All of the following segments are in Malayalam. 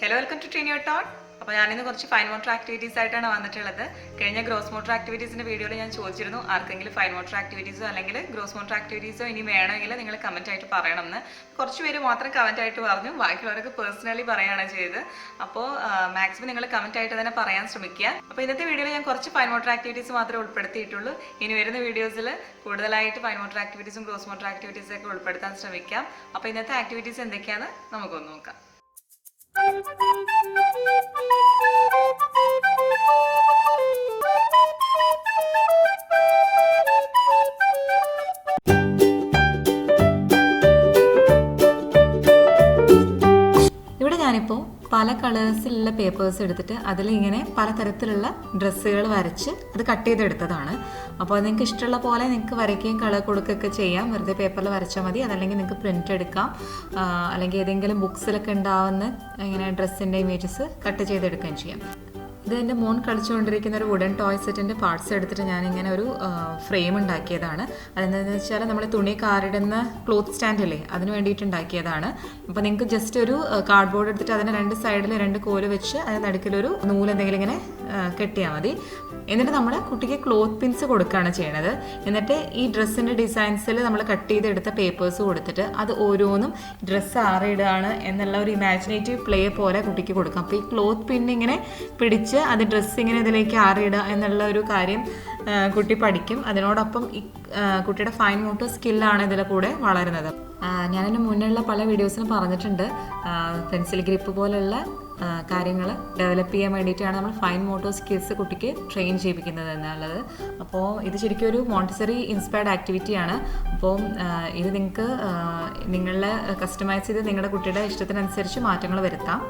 Hello welcome to Trinio tone അപ്പോൾ ഞാനിന്ന് കുറച്ച് ഫൈൻ മോട്ടർ ആക്ടിവിറ്റീസ് ആയിട്ടാണ് വന്നിട്ടുള്ളത്. കഴിഞ്ഞ ഗ്രോസ് മോട്ടർ ആക്ടിവിറ്റീസിന്റെ വീഡിയോയിൽ ഞാൻ ചോദിച്ചിരുന്നു ആർക്കെങ്കിലും ഫൈൻ മോട്ടർ ആക്ടിവിറ്റീസോ അല്ലെങ്കിൽ ഗ്രോസ് മോട്ടർ ആക്ടിവിറ്റീസോ ഇനി വേണമെങ്കിൽ നിങ്ങൾ കമന്റ് ആയിട്ട് പറയണം എന്ന് കുറച്ച് പേര് മാത്രം കമന്റ് ആയിട്ട് പറഞ്ഞു ബാക്കിയുള്ളവരൊക്കെ പേഴ്സണലി പറയുകയാണ് ചെയ്തത്. അപ്പോൾ മാക്സിമം നിങ്ങൾ കമന്റ് ആയിട്ട് തന്നെ പറയാൻ ശ്രമിക്കുക. അപ്പോൾ ഇന്നത്തെ വീഡിയോയിൽ ഞാൻ കുറച്ച് ഫൈൻ മോട്ടർ ആക്ടിവിറ്റീസ് മാത്രമേ ഉൾപ്പെടുത്തിയിട്ടുള്ളൂ. ഇനി വരുന്ന വീഡിയോസിൽ കൂടുതലായിട്ട് ഫൈൻ മോട്ടർ ആക്ടിവിറ്റീസും ഗ്രോസ് മോട്ടർ ആക്ടിവിറ്റീസും ഒക്കെ ഉൾപ്പെടുത്താൻ ശ്രമിക്കാം. അപ്പോൾ ഇന്നത്തെ ആക്ടിവിറ്റീസ് എന്തൊക്കെയാണെന്ന് നമുക്കൊന്ന് നോക്കാം. ഞാനിപ്പോൾ പല കളേഴ്സിലുള്ള പേപ്പേഴ്സ് എടുത്തിട്ട് അതിലിങ്ങനെ പലതരത്തിലുള്ള ഡ്രസ്സുകൾ വരച്ച് അത് കട്ട് ചെയ്തെടുത്തതാണ്. അപ്പോൾ നിങ്ങൾക്ക് ഇഷ്ടമുള്ള പോലെ നിങ്ങൾക്ക് വരയ്ക്കുകയും കളർ കൊടുക്കുകയൊക്കെ ചെയ്യാം. വെറുതെ പേപ്പറിൽ വരച്ചാൽ മതി. അതല്ലെങ്കിൽ നിങ്ങൾക്ക് പ്രിന്റ് എടുക്കാം. അല്ലെങ്കിൽ ഏതെങ്കിലും ബുക്സിലൊക്കെ ഉണ്ടാവുന്ന ഇങ്ങനെ ഡ്രസ്സിന്റെ ഇമേജസ് കട്ട് ചെയ്തെടുക്കുകയും ചെയ്യാം. ഇത് എന്റെ മോൻ കളിച്ചുകൊണ്ടിരിക്കുന്ന ഒരു വുഡൻ ടോയ് സെറ്റിന്റെ പാർട്സ് എടുത്തിട്ട് ഞാനിങ്ങനെ ഒരു ഫ്രെയിം ഉണ്ടാക്കിയതാണ്. അതെന്താണെന്ന് വെച്ചാൽ നമ്മൾ തുണി കാറിടുന്ന ക്ലോത്ത് സ്റ്റാൻഡ് ഇല്ലേ അതിന് വേണ്ടിയിട്ട് ഉണ്ടാക്കിയതാണ്. അപ്പോൾ നിങ്ങൾക്ക് ജസ്റ്റ് ഒരു കാർഡ്ബോർഡ് എടുത്തിട്ട് അതിന്റെ രണ്ട് സൈഡിൽ രണ്ട് കോൽ വെച്ച് അതിന്റെ നടുക്കിലൊരു നൂൽ എന്തെങ്കിലും ഇങ്ങനെ കെട്ടിയാൽ മതി. എന്നിട്ട് നമ്മൾ കുട്ടിക്ക് ക്ലോത്ത് പിൻസ് കൊടുക്കുകയാണ് ചെയ്യണത്. എന്നിട്ട് ഈ ഡ്രസ്സിന്റെ ഡിസൈൻസിൽ നമ്മൾ കട്ട് ചെയ്തെടുത്ത പേപ്പേഴ്സ് കൊടുത്തിട്ട് അത് ഓരോന്നും ഡ്രസ്സ് ആറിയിടുകയാണ് എന്നുള്ള ഒരു ഇമാജിനേറ്റീവ് പ്ലേ പോലെ കുട്ടിക്ക് കൊടുക്കാം. അപ്പോൾ ഈ ക്ലോത്ത് പിൻ ഇങ്ങനെ പിടിച്ച് അത് ഡ്രസ്സ് ഇങ്ങനെ ഇതിലേക്ക് ആറിയിടുക എന്നുള്ള ഒരു കാര്യം കുട്ടി പഠിക്കും. അതിനോടൊപ്പം ഈ കുട്ടിയുടെ ഫൈൻ മോട്ടോർ സ്കില്ലാണ് ഇതിലെ കൂടെ വളരുന്നത്. ഞാൻ എന്റെ മുന്നിലുള്ള പല വീഡിയോസിലും പറഞ്ഞിട്ടുണ്ട്. പെൻസിൽ ഗ്രിപ്പ് പോലുള്ള കാര്യങ്ങൾ ഡെവലപ്പ് ചെയ്യാൻ വേണ്ടിയിട്ടാണ് നമ്മൾ ഫൈൻ മോട്ടോർ സ്കിൽസ് കുട്ടിക്ക് ട്രെയിൻ ചെയ്യിപ്പിക്കുന്നത് എന്നുള്ളത്. അപ്പോൾ ഇത് ശരിക്കും ഒരു മോണ്ടിസറി ഇൻസ്പയർഡ് ആക്ടിവിറ്റിയാണ് അപ്പോൾ ഇത് നിങ്ങൾക്ക് നിങ്ങളുടെ കസ്റ്റമൈസ് ചെയ്ത് നിങ്ങളുടെ കുട്ടിയുടെ ഇഷ്ടത്തിനനുസരിച്ച് മാറ്റങ്ങൾ വരുത്താം.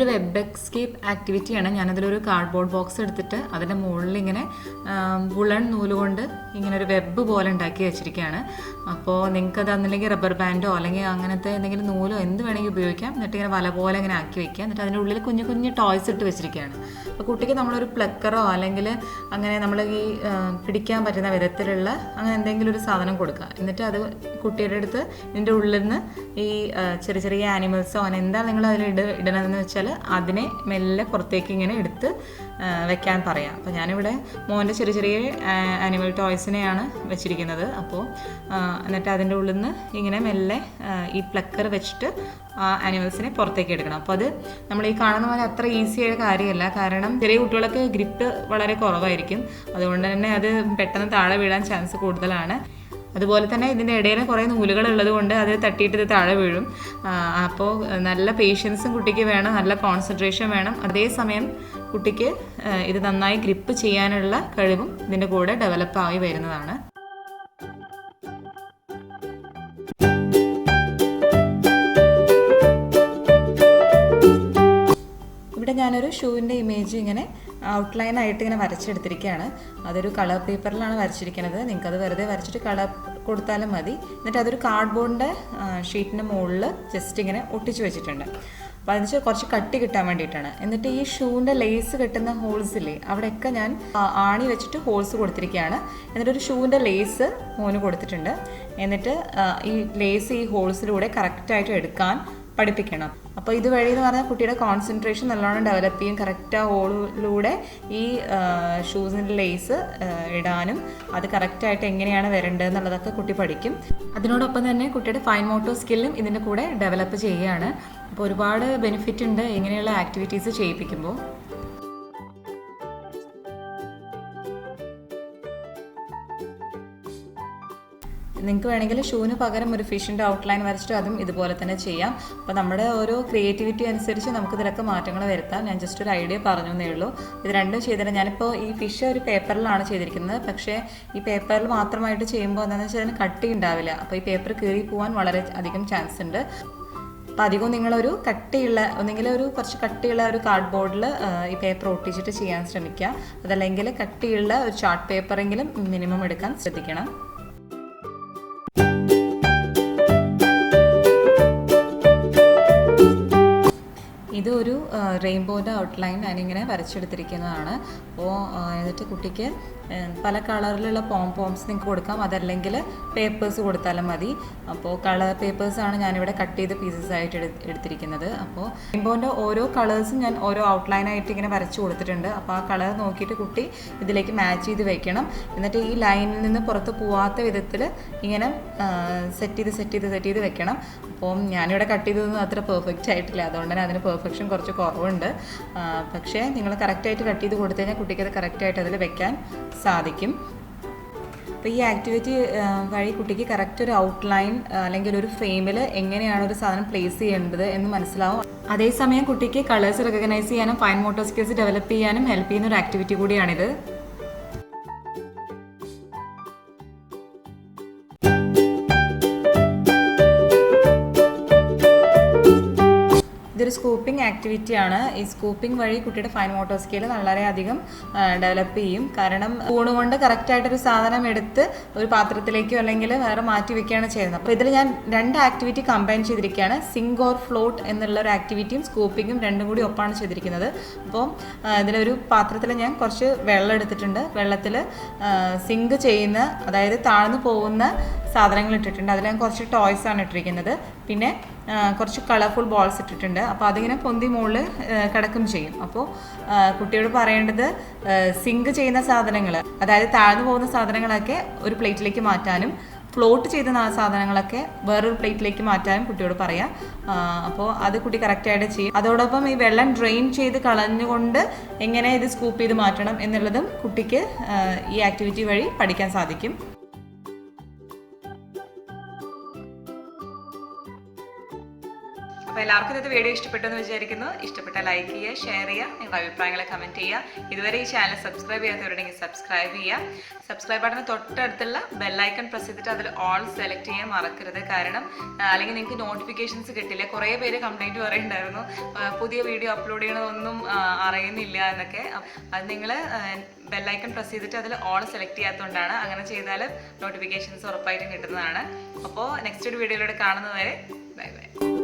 ഇതൊരു വെബ് എക്സ്കേപ്പ് ആക്ടിവിറ്റിയാണ് ഞാനതിലൊരു കാർഡ്ബോർഡ് ബോക്സ് എടുത്തിട്ട് അതിന്റെ മുകളിൽ ഇങ്ങനെ വുളൺ നൂലുകൊണ്ട് ഇങ്ങനെ ഒരു വെബ് പോലെ ഉണ്ടാക്കി വെച്ചിരിക്കുകയാണ്. അപ്പോൾ നിങ്ങൾക്ക് അത് അന്നില്ലെങ്കിൽ റബ്ബർ ബാൻഡോ അല്ലെങ്കിൽ അങ്ങനത്തെ എന്തെങ്കിലും നൂലോ എന്ത് വേണമെങ്കിൽ ഉപയോഗിക്കാം. എന്നിട്ട് ഇങ്ങനെ വല പോലെ ഇങ്ങനെ ആക്കി വെക്കാം എന്നിട്ട് അതിന്റെ ഉള്ളിൽ കുഞ്ഞു കുഞ്ഞു ടോയ്സ് ഇട്ട് വെച്ചിരിക്കുകയാണ്. അപ്പോൾ കുട്ടിക്ക് നമ്മളൊരു പ്ലക്കറോ അല്ലെങ്കിൽ അങ്ങനെ നമ്മൾ ഈ പിടിക്കാൻ പറ്റുന്ന വിധത്തിലുള്ള അങ്ങനെ എന്തെങ്കിലും ഒരു സാധനം കൊടുക്കുക. എന്നിട്ട് അത് കുട്ടിയുടെ അടുത്ത് ഇതിന്റെ ഉള്ളിൽ നിന്ന് ഈ ചെറിയ ചെറിയ ആനിമൽസോ അങ്ങനെ എന്താ നിങ്ങൾ അതിൽ ഇട ഇടണമെന്ന് വെച്ചാൽ അതിനെ മെല്ലെ പുറത്തേക്ക് ഇങ്ങനെ എടുത്ത് വെക്കാൻ പറയാം. അപ്പോൾ ഞാനിവിടെ മോന്റെ ചെറിയ ചെറിയ ആനിമൽ ടോയ്സിനെയാണ് വെച്ചിരിക്കുന്നത്. അപ്പോൾ എന്നിട്ട് അതിന്റെ ഉള്ളിൽ നിന്ന് ഇങ്ങനെ മെല്ലെ ഈ പ്ലക്കർ വെച്ചിട്ട് ആ ആനിമൽസിനെ പുറത്തേക്ക് എടുക്കണം. അപ്പോൾ അത് നമ്മൾ ഈ കാണുന്ന പോലെ അത്ര ഈസി ആയ കാര്യമല്ല. കാരണം ചെറിയ കുട്ടികളൊക്കെ ഗ്രിപ്പ് വളരെ കുറവായിരിക്കും. അതുകൊണ്ട് തന്നെ അത് പെട്ടെന്ന് താഴെ വീഴാൻ ചാൻസ് കൂടുതലാണ്. അതുപോലെ തന്നെ ഇതിന്റെ ഇടയിൽ കുറേ നൂലുകൾ ഉള്ളത് കൊണ്ട് അത് തട്ടിയിട്ട് ഇത് താഴെ വീഴും. അപ്പോൾ നല്ല പേഷ്യൻസും കുട്ടിക്ക് വേണം നല്ല കോൺസെൻട്രേഷൻ വേണം. അതേസമയം കുട്ടിക്ക് ഇത് നന്നായി ഗ്രിപ്പ് ചെയ്യാനുള്ള കഴിവും ഇതിന്റെ കൂടെ ഡെവലപ്പായി വരുന്നതാണ്. ഇവിടെ ഞാനൊരു ഷൂവിന്റെ ഇമേജ് ഇങ്ങനെ ഔട്ട്ലൈൻ ആയിട്ട് ഇങ്ങനെ വരച്ചെടുത്തിരിക്കുകയാണ് അതൊരു കളർ പേപ്പറിലാണ് വരച്ചിരിക്കുന്നത് നിങ്ങൾക്കത് വെറുതെ വരച്ചിട്ട് കളർ കൊടുത്താലും മതി. എന്നിട്ട് അതൊരു കാർഡ് കാർഡ്ബോർഡിന്റെ ഷീറ്റിന്റെ മുകളിൽ ജസ്റ്റ് ഇങ്ങനെ ഒട്ടിച്ച് വെച്ചിട്ടുണ്ട്. അപ്പോൾ അതിന് കുറച്ച് കട്ടി കിട്ടാൻ വേണ്ടിയിട്ടാണ്. എന്നിട്ട് ഈ ഷൂവിന്റെ ലേസ് കിട്ടുന്ന ഹോൾസ് ഇല്ലേ അവിടെയൊക്കെ ഞാൻ ആണി വെച്ചിട്ട് ഹോൾസ് കൊടുത്തിരിക്കുകയാണ് എന്നിട്ട് ഒരു ഷൂവിന്റെ ലേസ് മോന് കൊടുത്തിട്ടുണ്ട്. എന്നിട്ട് ഈ ലേസ് ഈ ഹോൾസിലൂടെ കറക്റ്റായിട്ട് എടുക്കാൻ പഠിപ്പിക്കണം. അപ്പോൾ ഇതുവഴി എന്ന് പറഞ്ഞാൽ കുട്ടിയുടെ കോൺസെൻട്രേഷൻ നല്ലോണം ഡെവലപ്പ് ചെയ്യും. കറക്റ്റ് ആ ഈ ഷൂസിന്റെ ലേസ് ഇടാനും അത് കറക്റ്റായിട്ട് എങ്ങനെയാണ് വരേണ്ടത് എന്നുള്ളതൊക്കെ കുട്ടി പഠിക്കും. അതിനോടൊപ്പം തന്നെ കുട്ടിയുടെ ഫൈൻ മോട്ടോർ സ്കില്ലും ഇതിന്റെ കൂടെ ഡെവലപ്പ് ചെയ്യുകയാണ്. അപ്പോൾ ഒരുപാട് ബെനിഫിറ്റ് ഉണ്ട് ഇങ്ങനെയുള്ള ആക്ടിവിറ്റീസ് ചെയ്യിപ്പിക്കുമ്പോൾ നിങ്ങൾക്ക് വേണമെങ്കിൽ ഷൂവിന് പകരം ഒരു ഫിഷിന്റെ ഔട്ട്ലൈൻ വരച്ചിട്ട് അതും ഇതുപോലെ തന്നെ ചെയ്യാം. അപ്പോൾ നമ്മുടെ ഓരോ ക്രിയേറ്റിവിറ്റി അനുസരിച്ച് നമുക്ക് ഇതിലൊക്കെ മാറ്റങ്ങൾ വരുത്താം. ഞാൻ ജസ്റ്റ് ഒരു ഐഡിയ പറഞ്ഞു എന്നേ ഉള്ളൂ. ഇത് രണ്ടും ചെയ്തിട്ട് ഞാനിപ്പോൾ ഈ ഫിഷ് ഒരു പേപ്പറിലാണ് ചെയ്തിരിക്കുന്നത്. പക്ഷേ ഈ പേപ്പറിൽ മാത്രമായിട്ട് ചെയ്യുമ്പോൾ എന്താണെന്ന് വെച്ചാൽ അതിന് കട്ടി ഉണ്ടാവില്ല. അപ്പോൾ ഈ പേപ്പർ കീറി പോകാൻ വളരെ അധികം ചാൻസ് ഉണ്ട്. അപ്പോൾ അധികവും നിങ്ങളൊരു കട്ടിയുള്ള ഒന്നെങ്കിൽ ഒരു കുറച്ച് കട്ടിയുള്ള ഒരു കാർഡ് ബോർഡിൽ ഈ പേപ്പർ ഒട്ടിച്ചിട്ട് ചെയ്യാൻ ശ്രമിക്കുക. അതല്ലെങ്കിൽ കട്ടിയുള്ള ഒരു ചാർട്ട് പേപ്പറെങ്കിലും മിനിമം എടുക്കാൻ ശ്രദ്ധിക്കണം. ഒരു റെയിൻബോന്റെ ഔട്ട്ലൈൻ ഞാനിങ്ങനെ വരച്ചെടുത്തിരിക്കുന്നതാണ്. അപ്പോൾ എന്നിട്ട് കുട്ടിക്ക് പല കളറിലുള്ള പോം പോംസ് നിങ്ങൾക്ക് കൊടുക്കാം. അതല്ലെങ്കിൽ പേപ്പേഴ്സ് കൊടുത്താലും മതി. അപ്പോൾ കളർ പേപ്പേഴ്സാണ് ഞാനിവിടെ കട്ട് ചെയ്ത് പീസസ് ആയിട്ട് എടു എടുത്തിരിക്കുന്നത്. അപ്പോൾ റെയിൻബോന്റെ ഓരോ കളേഴ്സും ഞാൻ ഓരോ ഔട്ട്ലൈനായിട്ട് ഇങ്ങനെ വരച്ച് കൊടുത്തിട്ടുണ്ട്. അപ്പോൾ ആ കളർ നോക്കിയിട്ട് കുട്ടി ഇതിലേക്ക് മാച്ച് ചെയ്ത് വെക്കണം. എന്നിട്ട് ഈ ലൈനിൽ നിന്ന് പുറത്ത് പോവാത്ത വിധത്തിൽ ഇങ്ങനെ സെറ്റ് ചെയ്ത് സെറ്റ് ചെയ്ത് സെറ്റ് ചെയ്ത് വെക്കണം. അപ്പോൾ ഞാനിവിടെ കട്ട് ചെയ്തതൊന്നും അത്ര പെർഫെക്റ്റ് ആയിട്ടില്ല. അതുകൊണ്ട് തന്നെ അതിന് പെർഫെക്ഷൻ കുറച്ച് കുറവുണ്ട്. പക്ഷേ നിങ്ങൾ കറക്റ്റായിട്ട് കട്ട് ചെയ്ത് കൊടുത്തു കഴിഞ്ഞാൽ കുട്ടിക്ക് അത് കറക്റ്റായിട്ട് അതിൽ വെക്കാൻ സാധിക്കും. അപ്പോൾ ഈ ആക്ടിവിറ്റി വഴി കുട്ടിക്ക് കറക്റ്റ് ഒരു ഔട്ട്ലൈൻ അല്ലെങ്കിൽ ഒരു ഫ്രെയിമിൽ എങ്ങനെയാണ് ഒരു സാധനം പ്ലേസ് ചെയ്യേണ്ടത് എന്ന് മനസ്സിലാവും. അതേസമയം കുട്ടിക്ക് കളേഴ്സ് റെക്കഗ്നൈസ് ചെയ്യാനും ഫൈൻ മോട്ടോർ സ്കിൽസ് ഡെവലപ്പ് ചെയ്യാനും ഹെൽപ്പ് ചെയ്യുന്ന ഒരു ആക്ടിവിറ്റി കൂടിയാണിത്. സ്കൂപ്പിംഗ് ആക്ടിവിറ്റി ആണ്. ഈ സ്കൂപ്പിംഗ് വഴി കുട്ടിയുടെ ഫൈൻ മോട്ടോർ സ്കിൽ വളരെയധികം ഡെവലപ്പ് ചെയ്യും. കാരണം സ്പൂണ് കൊണ്ട് കറക്റ്റായിട്ടൊരു സാധനം എടുത്ത് ഒരു പാത്രത്തിലേക്കോ അല്ലെങ്കിൽ വേറെ മാറ്റി വെക്കുകയാണ് ചെയ്യുന്നത്. അപ്പോൾ ഇതിൽ ഞാൻ രണ്ട് ആക്ടിവിറ്റി കമ്പൈൻ ചെയ്തിരിക്കുകയാണ്. സിങ്ക് ഓർ ഫ്ലോട്ട് എന്നുള്ള ഒരു ആക്ടിവിറ്റിയും സ്കൂപ്പിങ്ങും രണ്ടും കൂടി ഒപ്പാണ് ചെയ്തിരിക്കുന്നത്. അപ്പോൾ ഇതിലൊരു പാത്രത്തിൽ ഞാൻ കുറച്ച് വെള്ളം എടുത്തിട്ടുണ്ട്. വെള്ളത്തിൽ സിങ്ക് ചെയ്യുന്ന അതായത് താഴ്ന്നു പോകുന്ന സാധനങ്ങൾ ഇട്ടിട്ടുണ്ട്. അതിൽ കുറച്ച് ടോയ്സ് ആണ് ഇട്ടിരിക്കുന്നത്. പിന്നെ കുറച്ച് കളർഫുൾ ബോൾസ് ഇട്ടിട്ടുണ്ട്. അപ്പോൾ അതിങ്ങനെ പൊന്തി മുകളിൽ കിടക്കും ചെയ്യും. അപ്പോൾ കുട്ടിയോട് പറയേണ്ടത് സിങ്ക് ചെയ്യുന്ന സാധനങ്ങൾ അതായത് താഴ്ന്നു പോകുന്ന സാധനങ്ങളൊക്കെ ഒരു പ്ലേറ്റിലേക്ക് മാറ്റാനും ഫ്ലോട്ട് ചെയ്ത സാധനങ്ങളൊക്കെ വേറൊരു പ്ലേറ്റിലേക്ക് മാറ്റാനും കുട്ടിയോട് പറയാം. അപ്പോൾ അത് കുട്ടി കറക്റ്റായിട്ട് ചെയ്യും. അതോടൊപ്പം ഈ വെള്ളം ഡ്രെയിൻ ചെയ്ത് കളഞ്ഞുകൊണ്ട് എങ്ങനെ ഇത് സ്കൂപ്പ് ചെയ്ത് മാറ്റണം എന്നുള്ളതും കുട്ടിക്ക് ഈ ആക്ടിവിറ്റി വഴി പഠിക്കാൻ സാധിക്കും. അപ്പോൾ എല്ലാവർക്കും ഇന്നത്തെ വീഡിയോ ഇഷ്ടപ്പെട്ടെന്ന് വിചാരിക്കുന്നു. ഇഷ്ടപ്പെട്ട ലൈക്ക് ചെയ്യുക ഷെയർ ചെയ്യുക നിങ്ങളുടെ അഭിപ്രായങ്ങളെ കമന്റ് ചെയ്യുക. ഇതുവരെ ഈ ചാനൽ സബ്സ്ക്രൈബ് ചെയ്യാത്തവരുണ്ടെങ്കിൽ സബ്സ്ക്രൈബ് ചെയ്യുക. സബ്സ്ക്രൈബ് ബട്ടൺ തൊട്ടടുത്തുള്ള ബെല്ലൈക്കൺ പ്രസ് ചെയ്തിട്ട് അതിൽ ഓൾ സെലക്ട് ചെയ്യാൻ മറക്കരുത്. കാരണം അല്ലെങ്കിൽ നിങ്ങൾക്ക് നോട്ടിഫിക്കേഷൻസ് കിട്ടില്ല. കുറേ പേര് കംപ്ലൈന്റ് പറയുന്നുണ്ടായിരുന്നു. പുതിയ വീഡിയോ അപ്ലോഡ് ചെയ്യണമെന്നൊന്നും അറിയുന്നില്ല എന്നൊക്കെ. അത് നിങ്ങൾ ബെല്ലൈക്കൺ പ്രസ് ചെയ്തിട്ട് അതിൽ ഓൾ സെലക്ട് ചെയ്യാത്തതുകൊണ്ടാണ് അങ്ങനെ ചെയ്താൽ നോട്ടിഫിക്കേഷൻസ് ഉറപ്പായിട്ടും കിട്ടുന്നതാണ്. അപ്പോൾ നെക്സ്റ്റ് ഒരു വീഡിയോയിലൂടെ കാണുന്നതുവരെ ബൈ ബൈ